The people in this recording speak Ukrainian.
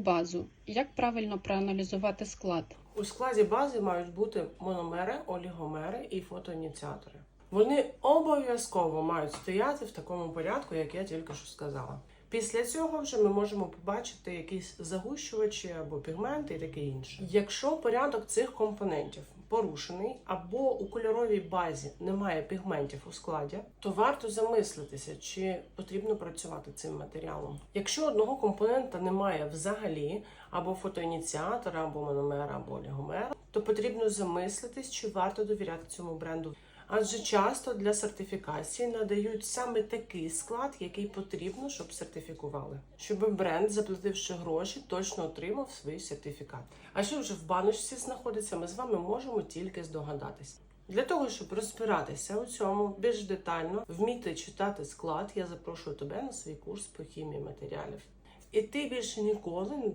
Базу. Як правильно проаналізувати склад? У складі бази мають бути мономери, олігомери і фотоініціатори. Вони обов'язково мають стояти в такому порядку, як я тільки що сказала. Після цього вже ми можемо побачити якісь загущувачі або пігменти і таке інше. Якщо порядок цих компонентів порушений або у кольоровій базі немає пігментів у складі, то варто замислитися, чи потрібно працювати цим матеріалом. Якщо одного компонента немає взагалі, або фотоініціатора, або мономера, або олігомера, то потрібно замислитись, чи варто довіряти цьому бренду. Адже часто для сертифікації надають саме такий склад, який потрібно, щоб сертифікували, щоб бренд, заплативши гроші, точно отримав свій сертифікат. А що вже в баночці знаходиться, ми з вами можемо тільки здогадатись. Для того, щоб розбиратися у цьому більш детально, вміти читати склад, я запрошую тебе на свій курс по хімії матеріалів. І ти більше ніколи не